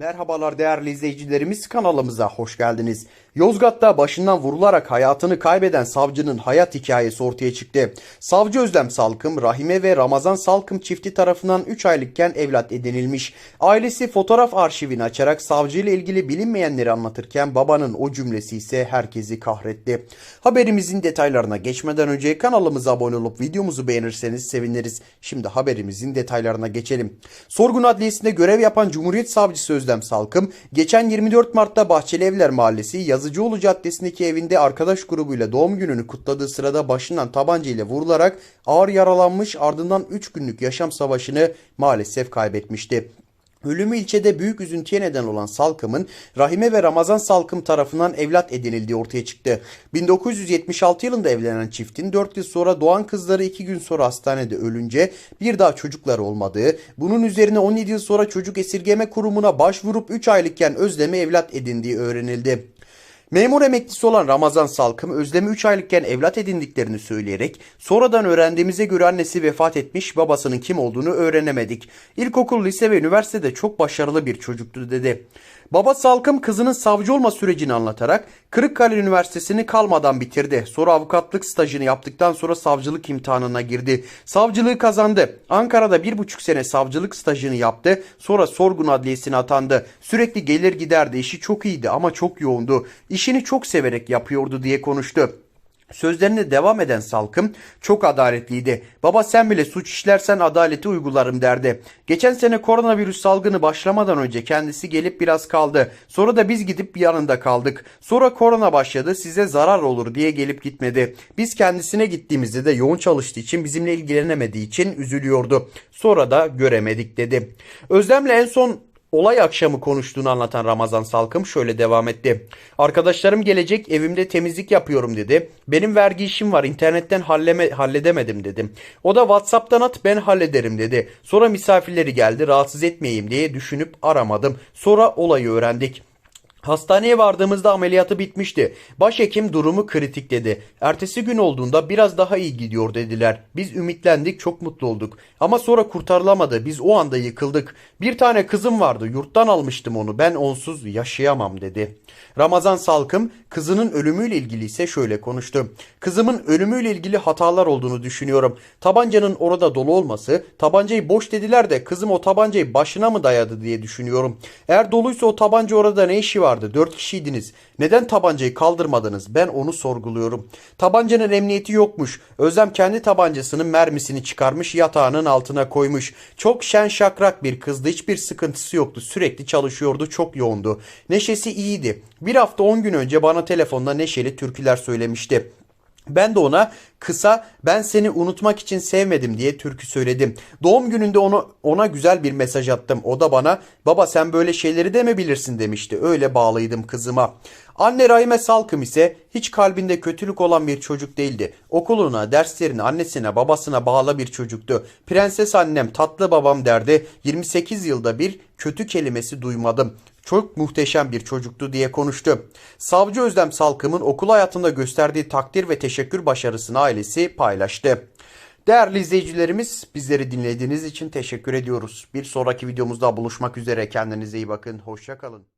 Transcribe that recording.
Merhabalar değerli izleyicilerimiz kanalımıza hoş geldiniz. Yozgat'ta başından vurularak hayatını kaybeden savcının hayat hikayesi ortaya çıktı. Savcı Özlem Salkım, Rahime ve Ramazan Salkım çifti tarafından 3 aylıkken evlat edinilmiş. Ailesi fotoğraf arşivini açarak savcıyla ilgili bilinmeyenleri anlatırken babanın o cümlesi ise herkesi kahretti. Haberimizin detaylarına geçmeden önce kanalımıza abone olup videomuzu beğenirseniz seviniriz. Şimdi haberimizin detaylarına geçelim. Sorgun Adliyesi'nde görev yapan Cumhuriyet Savcısı Özlem Salkım, geçen 24 Mart'ta Bahçeli Evler Mahallesi Yazıcıoğlu Caddesi'ndeki evinde arkadaş grubuyla doğum gününü kutladığı sırada başından tabanca ile vurularak ağır yaralanmış ardından 3 günlük yaşam savaşını maalesef kaybetmişti. Ölümü ilçede büyük üzüntüye neden olan Salkım'ın Rahime ve Ramazan Salkım tarafından evlat edinildiği ortaya çıktı. 1976 yılında evlenen çiftin 4 yıl sonra doğan kızları 2 gün sonra hastanede ölünce bir daha çocukları olmadığı, bunun üzerine 17 yıl sonra çocuk esirgeme kurumuna başvurup 3 aylıkken Özlem'e evlat edindiği öğrenildi. Memur emeklisi olan Ramazan Salkım Özlem'i 3 aylıkken evlat edindiklerini söyleyerek sonradan öğrendiğimize göre annesi vefat etmiş babasının kim olduğunu öğrenemedik. İlkokul, lise ve üniversitede çok başarılı bir çocuktu dedi. Baba Salkım kızının savcı olma sürecini anlatarak Kırıkkale Üniversitesi'ni kalmadan bitirdi. Sonra avukatlık stajını yaptıktan sonra savcılık imtihanına girdi. Savcılığı kazandı. Ankara'da bir buçuk sene savcılık stajını yaptı. Sonra Sorgun Adliyesi'ne atandı. Sürekli gelir giderdi. İşi çok iyiydi ama çok yoğundu. İşini çok severek yapıyordu diye konuştu. Sözlerine devam eden Salkım çok adaletliydi. Baba sen bile suç işlersen adaleti uygularım derdi. Geçen sene koronavirüs salgını başlamadan önce kendisi gelip biraz kaldı. Sonra da biz gidip yanında kaldık. Sonra korona başladı size zarar olur diye gelip gitmedi. Biz kendisine gittiğimizde de yoğun çalıştığı için bizimle ilgilenemediği için üzülüyordu. Sonra da göremedik dedi. Özlem'le en son Olay akşamı konuştuğunu anlatan Ramazan Salkım şöyle devam etti. Arkadaşlarım gelecek evimde temizlik yapıyorum dedi. Benim vergi işim var internetten halleme, halledemedim dedim. O da Whatsapp'tan at ben hallederim dedi. Sonra misafirleri geldi rahatsız etmeyeyim diye düşünüp aramadım. Sonra olayı öğrendik. Hastaneye vardığımızda ameliyatı bitmişti. Başhekim durumu kritik dedi. Ertesi gün olduğunda biraz daha iyi gidiyor dediler. Biz ümitlendik çok mutlu olduk. Ama sonra kurtarılamadı. Biz o anda yıkıldık. Bir tane kızım vardı yurttan almıştım onu. Ben onsuz yaşayamam dedi. Ramazan Salkım kızının ölümüyle ilgili ise şöyle konuştu. Kızımın ölümüyle ilgili hatalar olduğunu düşünüyorum. Tabancanın orada dolu olması, tabancayı boş dediler de kızım o tabancayı başına mı dayadı diye düşünüyorum. Eğer doluysa o tabanca orada ne işi vardı? Dört kişiydiniz. Neden tabancayı kaldırmadınız? Ben onu sorguluyorum. Tabancanın emniyeti yokmuş. Özlem kendi tabancasının mermisini çıkarmış yatağının altına koymuş. Çok şen şakrak bir kızdı. Hiçbir sıkıntısı yoktu. Sürekli çalışıyordu. Çok yoğundu. Neşesi iyiydi. Bir hafta 10 gün önce bana telefonda neşeli türküler söylemişti. Ben de ona kısa ben seni unutmak için sevmedim diye türkü söyledim. Doğum gününde onu, ona güzel bir mesaj attım. O da bana baba sen böyle şeyleri de mi bilirsin demişti. Öyle bağlıydım kızıma. Anne Rahime Salkım ise hiç kalbinde kötülük olan bir çocuk değildi. Okuluna, derslerine, annesine, babasına bağlı bir çocuktu. Prenses annem, tatlı babam derdi. 28 yılda bir kötü kelimesi duymadım çok muhteşem bir çocuktu diye konuştu. Savcı Özlem Salkım'ın okul hayatında gösterdiği takdir ve teşekkür başarısını ailesi paylaştı. Değerli izleyicilerimiz bizleri dinlediğiniz için teşekkür ediyoruz. Bir sonraki videomuzda buluşmak üzere kendinize iyi bakın. Hoşçakalın.